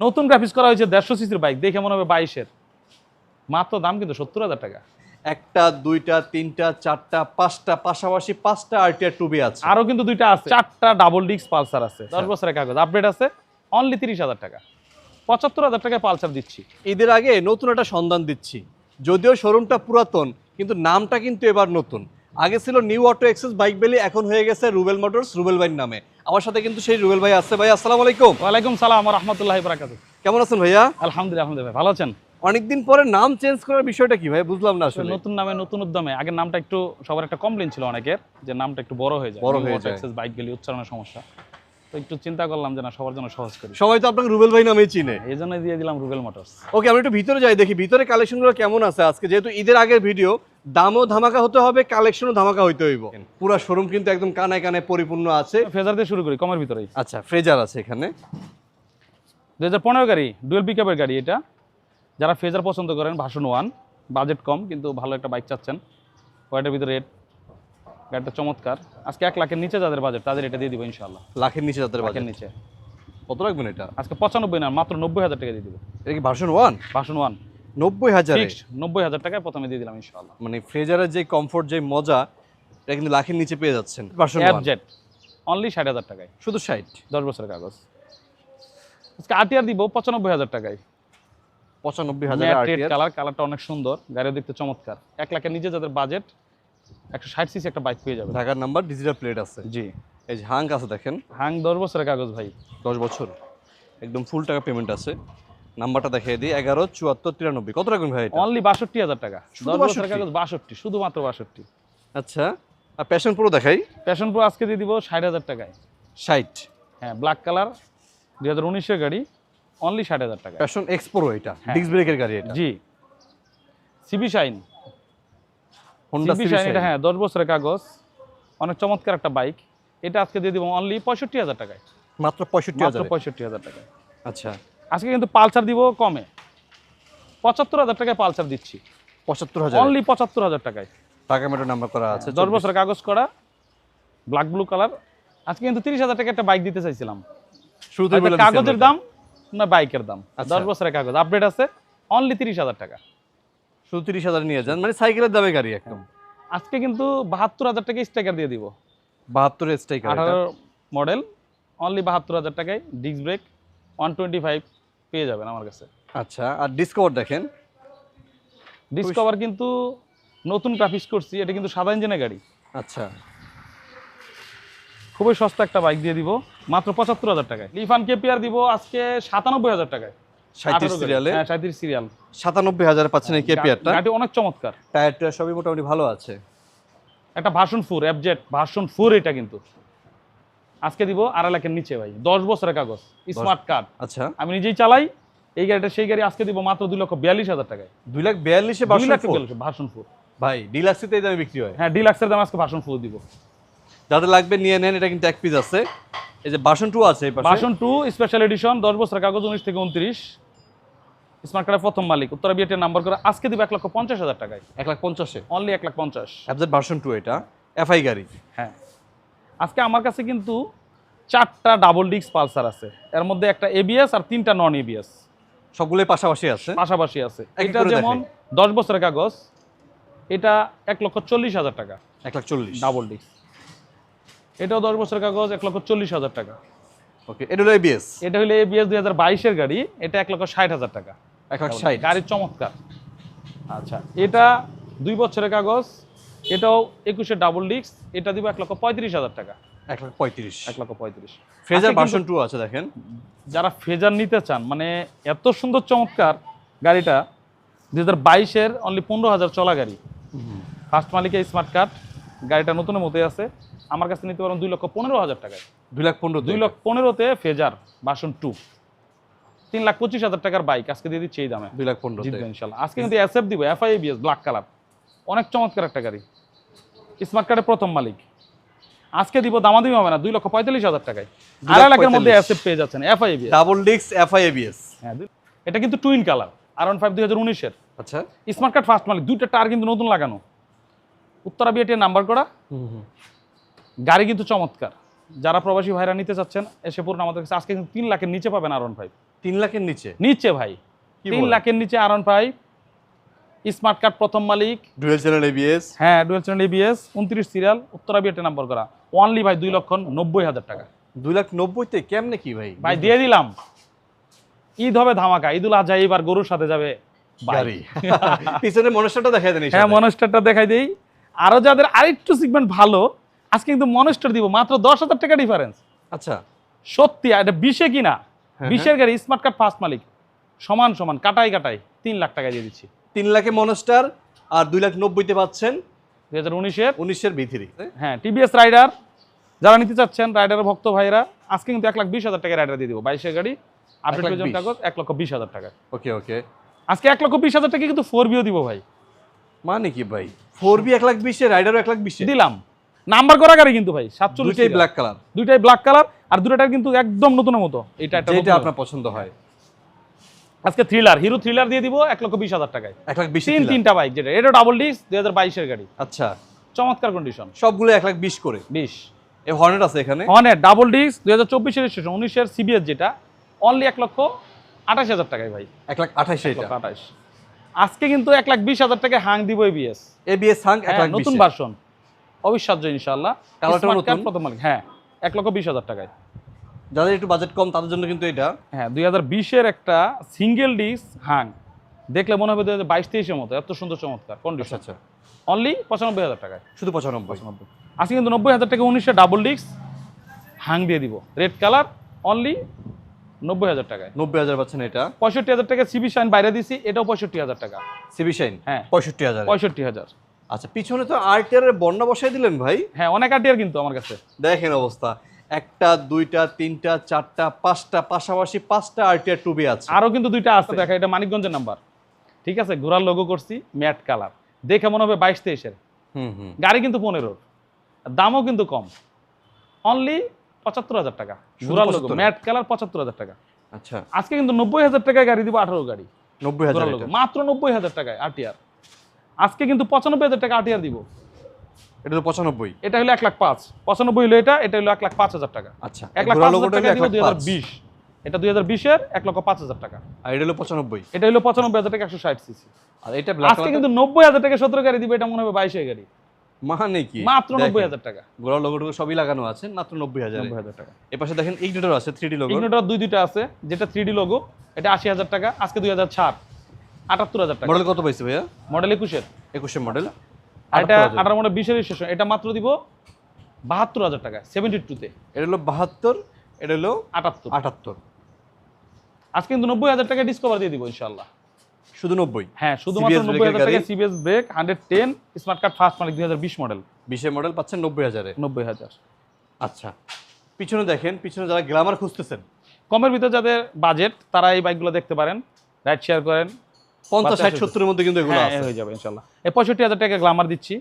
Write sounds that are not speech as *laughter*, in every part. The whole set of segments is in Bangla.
নতুন গ্রাফিক্স করা হয়েছে দেড়শো সিসির বাইক দেখে মনে হবে বাইশের। মাত্র দাম কিন্তু সত্তর হাজার টাকা। একটা দুইটা তিনটা চারটা পাঁচটা পাশাপাশি পাঁচটা আরটিআর টুবি আছে। আরও কিন্তু দুইটা আছে। চারটা ডাবল ডিস্ক পালসার আছে। দশ বছরের কাগজ। আপডেট আছে। অনলি তিরিশ হাজার টাকা। পঁচাত্তর হাজার টাকায় পালসার দিচ্ছি। ঈদের আগে নতুন একটা সন্ধান দিচ্ছি। যদিও শোরুমটা পুরাতন কিন্তু নামটা কিন্তু এবার নতুন। আগে ছিল নিউ অটো এক্সেস বাইক বেলি এখন হয়ে গেছে রুবেল মোটরস রুবেল ভাইয়ের নামে। আমার সাথে কিন্তু সেই রুবেল ভাই আছে। ভাই আসসালামু আলাইকুম। ওয়ালাইকুম সালাম রহমতুল্লাহ বরাকাত। কেমন আছেন ভাইয়া? আলহামদুলিল্লাহ আলহামদুলিল্লাহ ভাই, ভালো আছেন? অনেকদিন পরে নাম চেঞ্জ করার বিষয়টা কি ভাই? বুঝলাম না আসলে। নতুন নামে নতুন উদ্যমে। আগের নামটা একটু সবার একটা কমপ্লেন ছিল অনেকের যে নামটা একটু বড় হয়ে যায়। বড় হয়ে যায়। বাইক গেলে উচ্চারণের সমস্যা। তো একটু চিন্তা করলাম যে না সবার জন্য সহজ করি। সবাই তো আপনাকে রুবেল ভাই নামেই চিনে। এই জন্য দিয়ে দিলাম রুবেল মোটরস। ওকে আমরা একটু ভিতরে যাই দেখি। ভিতরে কালেকশনগুলো কেমন আছে? আজকে যেহেতু ঈদের আগের ভিডিও দামও ধামাকা হতে হবে কালেকশনও ধামাকা হইতে হইব। পুরো শোরুম কিন্তু একদম কানায় কানায় পরিপূর্ণ আছে। ফ্রেজার দিয়ে শুরু করি কমের ভিতরে আচ্ছা ফ্রেজার আছে এখানে। দু হাজার পনেরো গাড়ি ডুয়েল পিকআপের গাড়ি এটা। যারা ফ্রেজার পছন্দ করেন ভাষণ ওয়ান বাজেট কম কিন্তু ভালো একটা বাইক চাচ্ছেন। ওয়াইটের ভিতরে রেট গাড়িটা চমৎকার। আজকে এক লাখের নিচে যাদের বাজেট তাদের এটা দিয়ে দিব ইনশাল্লাহ লাখের নিচে যাদের লাখের বাজেট নিচে। কত রাখবেন এটা? আজকে পঁচানব্বই না মাত্র নব্বই হাজার টাকা দিয়ে দিব। এটা কি ভার্সন ওয়ান ভাষণ ওয়ান নব্বই হাজারে। নব্বই হাজার টাকায় প্রথমে দিয়ে দিলাম ইনশাল্লাহ মানে ফ্রেজারের যে কমফোর্ট যে মজা এটা কিন্তু লাখের নিচে পেয়ে যাচ্ছেন। জেড অনলি ষাট হাজার টাকায়। শুধু ষাট? দশ বছরের কাগজ। আজকে আটিয়ার দিব পঁচানব্বই হাজার টাকায়। পঁচানব্বই হাজার কালার কালারটা অনেক সুন্দর গাড়িও দেখতে চমৎকার। এক লাখের নিচে যাদের বাজেট একশো ষাট সিসি একটা বাইক পেয়ে যাবে ঢাকার নাম্বার ডিজিটাল প্লেট আছে। জি। এই যে হাঙ্ক আছে দেখেন। হাং দশ বছরের কাগজ ভাই। দশ বছর। একদম ফুল টাকা পেমেন্ট আছে। নাম্বারটা দেখিয়ে দিই এগারো চুয়াত্তর তিরানব্বই। কত রাখবেন ভাই অনলি বাষট্টি হাজার টাকা। শুধু দশ বছরের 62? কাগজ বাষট্টি শুধুমাত্র বাষট্টি। আচ্ছা আর প্যাশন প্রো দেখাই। প্যাশন প্রো আজকে দিয়ে দিব ষাট হাজার টাকায়। ষাট। হ্যাঁ ব্ল্যাক কালার দুই হাজার উনিশের গাড়ি অনলি ষাট হাজার টাকা প্যাশন এক্স প্রো এটা হ্যাঁ। ডিস্ক ব্রেকের গাড়ি এটা। জি। CB Shine Honda CB Shine এটা হ্যাঁ দশ বছরের কাগজ অনেক চমৎকার একটা বাইক এটা আজকে দিয়ে দিব অনলি পঁয়ষট্টি হাজার টাকায়। মাত্র পঁয়ষট্টি হাজার। পঁয়ষট্টি হাজার টাকায়। আচ্ছা। আজকে কিন্তু পালসার দিব কমে। পঁচাত্তর হাজার টাকায় পালসার দিচ্ছি। পঁচাত্তর হাজার। অনলি পঁচাত্তর হাজার টাকায়। টাকা মেট্রো নাম্বার করা আছে দশ বছরের কাগজ করা ব্ল্যাক ব্লু কালার আজকে কিন্তু তিরিশ হাজার টাকা একটা বাইক দিতে চাইছিলাম। শুরুতে কাগজের দাম না বাইকের দাম? আচ্ছা। দশ বছরের কাগজ। আপডেট আছে। অনলি তিরিশ হাজার টাকা। শুধু তিরিশ হাজার নিয়ে যান। মানে সাইকেলের দামে গাড়ি একদম। আজকে কিন্তু বাহাত্তর হাজার টাকা স্ট্রাইকার দিয়ে দিব। বাহাত্তর স্ট্রাইকার আঠারো মডেল অনলি বাহাত্তর হাজার টাকায় disc brake one twenty five পেয়ে যাবেন আমার কাছে। আচ্ছা আর ডিসকভার দেখেন। ডিসকভার কিন্তু নতুন গ্রাফিক্স করছি এটা কিন্তু সাদা ইঞ্জিনের গাড়ি। আচ্ছা। খুবই সস্তা একটা বাইক দিয়ে দিব মাত্র পঁচাত্তর হাজার টাকায়। লিফান কেপিআর দিব আজকে সাতানব্বই হাজার টাকায়। সাঁত্রিশ 18 সিরিয়ালে হ্যাঁ সিরিয়াল সাতানব্বই হাজার পাচ্ছেন এই কেপিআরটা গাড়ি অনেক চমৎকার। টায়ার টায়ার সবই মোটামুটি ভালো আছে। একটা ভার্সন ফোর অ্যাবজেট ভার্সন ফোর এটা কিন্তু। আজকে দিব আড়াই লাখের নিচে ভাই। দশ বছরের কাগজ স্মার্ট কার্ড আচ্ছা। আমি নিজেই চালাই এই গাড়িটা সেই গাড়ি আজকে দিব মাত্র দুই লক্ষ বিয়াল্লিশ হাজার টাকায়। দুই লাখ বিয়াল্লিশে দুই ফোর ভাই ডিলাক্সিতে এই দামে বিক্রি হয়। হ্যাঁ ডিলাক্সের দাম আজকে ভার্সন ফোর দিব। যাদের লাগবে নিয়ে নেন এটা কিন্তু এক পিস আছে। এই যে বাসন টু আছে ভার্সন টু স্পেশাল এডিশন দশ বছরের কাগজ উনিশ থেকে উনত্রিশ। স্মার্ট কার্ডের প্রথম মালিক উত্তরা বিয়েটের নাম্বার করে আজকে দিব এক লক্ষ পঞ্চাশ হাজার টাকায়। এক লাখ পঞ্চাশে। অনলি এক লাখ পঞ্চাশ। অ্যাবজেট ভার্সন টু এটা। এফআই গাড়ি। হ্যাঁ। আজকে আমার কাছে কিন্তু চারটা ডাবল ডিস্ক পালসার আছে। এর মধ্যে একটা এবিএস আর তিনটা নন এবিএস সবগুলোই পাশাপাশি আছে? পাশাপাশি আছে। এটা যেমন দশ বছরের কাগজ এটা এক লক্ষ চল্লিশ হাজার টাকা। এক লাখ চল্লিশ। ডাবল ডিস্ক এটাও দশ বছরের কাগজ এক লক্ষ চল্লিশ হাজার টাকা। ওকে এটা হলো এবিএস এটা হলো এবিএস দুই হাজার বাইশের গাড়ি এটা এক লক্ষ ষাট হাজার টাকা। এক লাখ ষাট। গাড়ির চমৎকার। আচ্ছা এটা দুই বছরের কাগজ এটাও একুশে ডাবল ডিস্ক এটা দিব এক লক্ষ পঁয়ত্রিশ হাজার টাকা। এক লাখ পঁয়ত্রিশ। এক লক্ষ পঁয়ত্রিশ। ফ্রেজার ভার্সন টু আছে দেখেন। যারা ফেজার নিতে চান মানে এত সুন্দর চমৎকার গাড়িটা দুই হাজার বাইশের অনলি পনেরো হাজার চলা গাড়ি। ফার্স্ট মালিকের স্মার্ট কার্ড গাড়িটা নতুনের মতোই আছে। আমার কাছে নিতে পারেন দুই লক্ষ পনেরো হাজার টাকায়। দুই লাখ পনেরো দুই লক্ষ পনেরোতে ফেজার বাসন টু তিন লাখ পঁচিশ হাজার টাকার বাইক আজকে দিয়ে দিচ্ছি এই দামে। দুই লাখ পনেরো জিতবে ইনশাল্লাহ। আজকে কিন্তু এসএফ দিব এফআইবিএস ব্ল্যাক কালার অনেক চমৎকার একটা গাড়ি। স্মার্ট কার্ডের প্রথম মালিক। আজকে দিব দামাদামি হবে না দুই লক্ষ পঁয়তাল্লিশ হাজার টাকায়। আড়াই লাখের মধ্যে। এসএফ পেয়ে যাচ্ছেন এফআইবিএস ডাবল ডিস্ক এফআই এবিএস হ্যাঁ এটা কিন্তু টুইন কালার আর ওয়ান ফাইভ দুই হাজার উনিশের। আচ্ছা। স্মার্ট কার্ড ফার্স্ট মালিক দুইটা টার কিন্তু নতুন লাগানো। উত্তরা বিএটির নাম্বার করা। গাড়ি কিন্তু চমৎকার। যারা প্রবাসী ভাইরা নিতে চাচ্ছেন এসে পড়ুন আমাদের কাছে। আজকে কিন্তু তিন লাখের নিচে পাবেন আর ওয়ান ফাইভ তিন লাখের নিচে? নিচে ভাই। তিন লাখের নিচে আরন ফাইভ স্মার্ট কার্ড প্রথম মালিক। ডুয়েল চ্যানেল এবিএস হ্যাঁ ডুয়েল চ্যানেল এবিএস উনত্রিশ সিরিয়াল উত্তরা বিয়েটে নাম্বার করা। ওনলি ভাই দুই লক্ষ নব্বই হাজার টাকা। দুই লাখ নব্বইতে কেমনে কি ভাই? ভাই দিয়ে দিলাম। ঈদ হবে ধামাকা ঈদুল আজহা এবার গরুর সাথে যাবে। গাড়ি। *laughs* পিছনে মনস্টারটা দেখাই দেন হ্যাঁ মনস্টারটা দেখাই দেই। আরও যাদের আরেকটু সিগমেন্ট ভালো আজকে কিন্তু মনস্টার দিব মাত্র দশ হাজার টাকা ডিফারেন্স আচ্ছা। সত্যি এটা বিশে কিনা? হ্যাঁ, বিশের গাড়ি স্মার্ট কার্ড ফার্স্ট মালিক। সমান সমান কাটাই কাটাই তিন লাখ টাকা দিয়ে দিচ্ছি। তিন লাখে মনস্টার আর দুই লাখ নব্বইতে পাচ্ছেন দুই হাজার উনিশের? উনিশের ভিথিরি হ্যাঁ টিভিএস রাইডার যারা নিতে চাচ্ছেন রাইডারের ভক্ত ভাইরা আজকে কিন্তু এক লাখ বিশ হাজার টাকা রাইডার দিয়ে দিব। বাইশের গাড়ি আপডেট কাগজ এক লক্ষ বিশ হাজার টাকা। ওকে ওকে। আজকে এক লক্ষ বিশ হাজার টাকা কিন্তু ফোর বিও দিব ভাই। মানে কি ভাই? ফোর বি এক লাখ বিশে রাইডারও এক লাখ বিশে? দিলাম। নাম্বার করা গাড়ি কিন্তু ভাই সাতচল্লিশ ব্ল্যাক কালার দুইটাই ব্ল্যাক কালার আর দুটাটা কিন্তু একদম নতুনের মতো। এটা আপনার পছন্দ হয়। আজকে থ্রিলার হিরো থ্রিলার দিয়ে দিব এক লক্ষ বিশ হাজার টাকায়। এক লাখ বিশে তিন তিন তিনটা বাইক যেটা এটা ডাবল ডিস দুই হাজার বাইশের গাড়ি। আচ্ছা। চমৎকার কন্ডিশন সবগুলো এক লাখ বিশ করে। বিশ। এই হর্নেট আছে এখানে? অনেক ডাবল ডিস দুই হাজার চব্বিশের রেজিস্ট্রেশন উনিশের সিবিএস যেটা অনলি এক লক্ষ আঠাশ হাজার টাকায় ভাই। এক লাখ আঠাশ আঠাশ। আজকে কিন্তু এক লাখ বিশ হাজার টাকায় হাং দিব এবিএস এবিএস হাং এক লাখ নতুন ভার্সন অবিশ্বাস্য ইনশাল্লাহ নতুন? প্রথম মালিক। হ্যাঁ এক লক্ষ বিশ হাজার টাকায়। যাদের একটু বাজেট কম তাদের জন্য কিন্তু এটা হ্যাঁ দুই হাজার বিশের একটা সিঙ্গেল ডিস হাং দেখলে মনে হবে দুই হাজার বাইশ তেইশের মতো এত সুন্দর চমৎকার আচ্ছা কন্ডিশন আচ্ছা। অনলি পঁচানব্বই হাজার টাকায়। শুধু পঁচানব্বই। পঁচানব্বই। আজকে কিন্তু নব্বই হাজার টাকা উনিশে ডাবল ডিস্ক হাং দিয়ে দিব। রেড কালার অনলি নব্বই হাজার টাকায়। নব্বই হাজার পাচ্ছেন এটা। পঁয়ষট্টি হাজার টাকা সিবি শাইন বাইরে দিছি এটাও পঁয়ষট্টি হাজার টাকা। সিবি শাইন হ্যাঁ। পঁয়ষট্টি হাজার। পঁয়ষট্টি হাজার। আচ্ছা পিছনে তো আরটিআর এর বন্যা বসাই দিলেন ভাই। হ্যাঁ অনেক আটিয়ার কিন্তু আমার কাছে। দেখেন অবস্থা। একটা দুইটা তিনটা চারটা পাঁচটা পাশাপাশি পাঁচটা আরটিআর টুবি আছে। আরও কিন্তু দুইটা আছে দেখা এটা মানিকগঞ্জের নাম্বার। ঠিক আছে ঘোরার লোগো করছি ম্যাট কালার দেখে মনে হবে বাইশ তেইশের। হুম হুম। গাড়ি কিন্তু পনেরোর। দামও কিন্তু কম। অনলি পঁচাত্তর হাজার টাকা। ঘোরার লোগো ম্যাট কালার পঁচাত্তর হাজার টাকা। আচ্ছা। আজকে কিন্তু নব্বই হাজার টাকায় গাড়ি দিব আঠারো গাড়ি। নব্বই হাজার মাত্র নব্বই হাজার টাকায় আরটিআর আজকে কিন্তু পঁচানব্বই হাজার টাকা আরটিআর দিব। এটা পঁচানব্বই। এটা হলো এক লাখ পাঁচ। পঁচানব্বই হলো এটা এটা হলো এক লাখ পাঁচ হাজার টাকা। আচ্ছা এক লাখ পাঁচ হাজার টাকা দিব দুই হাজার বিশ। এটা দুই হাজার বিশের এক লক্ষ পাঁচ হাজার টাকা। আর এটা হলো পঁচানব্বই। এটা হলো পঁচানব্বই হাজার টাকা একশো ষাট সিসি। আর এটা আজকে কিন্তু নব্বই হাজার টাকা সতেরো গাড়ি দিবে এটা মনে হবে বাইশে গাড়ি মানে কি? মাত্র নব্বই হাজার টাকা। ঘোড়া লোগোটুকু সবই লাগানো আছে মাত্র নব্বই হাজার। নব্বই হাজার টাকা। এ পাশে দেখেন ইগনিটর আছে থ্রি ডি লোগো ইগনোটার দুই দুইটা আছে যেটা থ্রি ডি লোগো এটা আশি হাজার টাকা আজকে দুই হাজার ছাড় আটাত্তর হাজার টাকা। মডেল কত পাইছে ভাইয়া? মডেল একুশের। একুশের মডেল এটা আঠারো মডেল বিশের রেজিস্ট্রেশন এটা মাত্র দিব বাহাত্তর হাজার টাকা সেভেন্টি টুতে এটা হলো বাহাত্তর এটা হলো আটাত্তর। আটাত্তর। আজকে কিন্তু নব্বই হাজার টাকা ডিসকভার দিয়ে দিব ইনশাল্লাহ শুধু নব্বই? হ্যাঁ শুধুমাত্র নব্বই হাজার টাকা CBS brake hundred ten smart card first মালিক দুই হাজার বিশ মডেল বিশের মডেল পাচ্ছেন নব্বই হাজারে। নব্বই হাজার। আচ্ছা পিছনে দেখেন পিছনে যারা গ্লামার খুঁজতেছেন। কমের ভিতরে যাদের বাজেট তারা এই বাইকগুলো দেখতে পারেন রাইড শেয়ার করেন। পঞ্চাশ ষাট। সত্তরের মধ্যে কিন্তু এগুলো হ্যাঁ আছে। হয়ে যাবে ইনশাল্লাহ। এই পঁয়ষট্টি হাজার টাকা গ্লামার দিচ্ছি।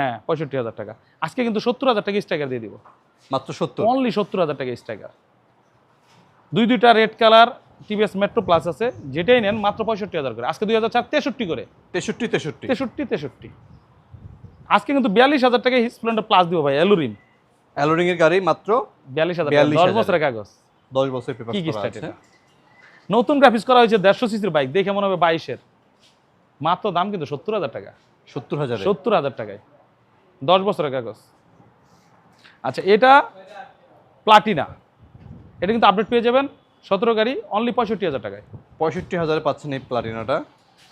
হ্যাঁ পঁয়ষট্টি হাজার টাকা। আজকে কিন্তু সত্তর হাজার টাকা স্ট্রাইকার দিয়ে দিব। মাত্র সত্তর? অনলি সত্তর হাজার টাকা স্ট্রাইকার দুই দুইটা red colour TVS Metro plus আছে। যেটাই নেন মাত্র পঁয়ষট্টি হাজার করে। আজকে দুই হাজার চার তেষট্টি করে। তেষট্টি তেষট্টি। তেষট্টি তেষট্টি। আজকে কিন্তু বিয়াল্লিশ হাজার টাকা স্প্লেন্ডার প্লাস দিব ভাই অ্যালুরিন অ্যালোরিং এর গাড়ি মাত্র বিয়াল্লিশ হাজার 42,000 দশ বছরের কাগজ। দশ বছর পেপার কি কি নতুন গ্রাফিক্স করা হয়েছে দেড়শো সিসির বাইক দেখে মনে হবে বাইশের। মাত্র দাম কিন্তু সত্তর হাজার টাকা। সত্তর হাজার? সত্তর হাজার টাকায়। দশ বছরের কাগজ। আচ্ছা এটা প্লাটিনা এটা কিন্তু আপডেট পেয়ে যাবেন। সতেরো গাড়ি অনলি পঁয়ষট্টি হাজার টাকায়। পঁয়ষট্টি হাজারে পাচ্ছেন এই প্লাটিনাটা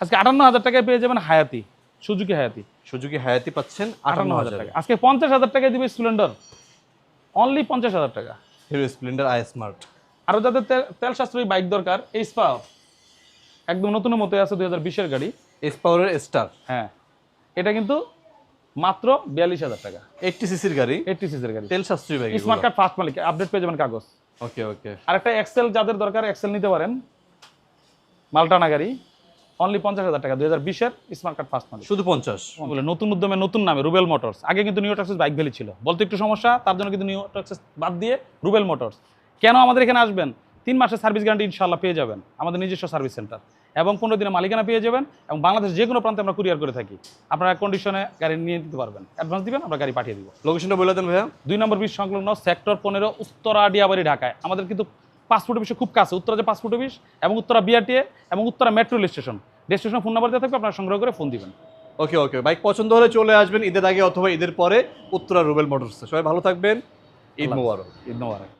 আজকে আটান্ন হাজার টাকায় পেয়ে যাবেন হায়াতি সুজুকি হায়াতি। সুজুকি হায়াতি পাচ্ছেন আটান্ন হাজার। টাকা আজকে পঞ্চাশ হাজার টাকায় দিবে স্প্লেন্ডার। অনলি পঞ্চাশ হাজার টাকা। Hero Splendor i smart. আরও যাদের তেল- তেল সাশ্রয়ী বাইক দরকার এই স্পা একদম নতুনের মতো আছে দুই হাজার বিশের গাড়ি। এস পাওয়ারের স্টার হ্যাঁ। এটা কিন্তু মাত্র বিয়াল্লিশ হাজার টাকা। এইটটি সিসির গাড়ি? এইটটি সিসির গাড়ি। তেল সাশ্রয়ী বাইক স্মার্ট কার্ড ফার্স্ট মালিক আপডেট পেয়ে যাবেন কাগজ। ওকে ওকে। আর একটা এক্সেল যাদের দরকার এক্সেল নিতে পারেন। মালটানা গাড়ি অনলি পঞ্চাশ হাজার টাকা দুই হাজার বিশের স্মার্ট কার্ড ফার্স্ট মালিক। শুধু পঞ্চাশ? বলে নতুন উদ্যমে নতুন নামে রুবেল মোটরস আগে কিন্তু নিউ ট্যাক্সিস বাইক ভ্যালি ছিল। বলতে একটু সমস্যা তার জন্য কিন্তু নিউ ট্যাক্সিস বাদ দিয়ে রুবেল মোটরস কেন আমাদের এখানে আসবেন? তিন মাসের সার্ভিস গ্যারান্টি ইনশাল্লাহ পেয়ে যাবেন আমাদের নিজস্ব সার্ভিস সেন্টার। এবং পনেরো দিনের মালিকানা পেয়ে যাবেন এবং বাংলাদেশ যে কোনো প্রান্তে আমরা কুরিয়ার করে থাকি। আপনারা কন্ডিশনে গাড়ি নিয়ে দিতে পারবেন। অ্যাডভান্স দিবেন আমরা গাড়ি পাঠিয়ে দিব। লোকেশনটা বলে দেন ভাইয়া। দুই নম্বর বিশ সংলগ্ন সেক্টর পনেরো উত্তরা ডিয়াবাড়ি ঢাকায়। আমাদের কিন্তু পাসপোর্ট অফিসে খুব কাছে। উত্তরা যে পাসপোর্ট অফিস এবং উত্তরা বিআরটিএ এবং Uttara metro rail station station phone number দেওয়া থাকবে আপনারা সংগ্রহ করে ফোন দিবেন। ওকে ওকে বাইক পছন্দ হলে চলে আসবেন ঈদের আগে অথবা ঈদের পরে উত্তরা রুবেল মোটরসে। সবাই ভালো থাকবেন। ঈদ মুবারক। ঈদ মোবারক।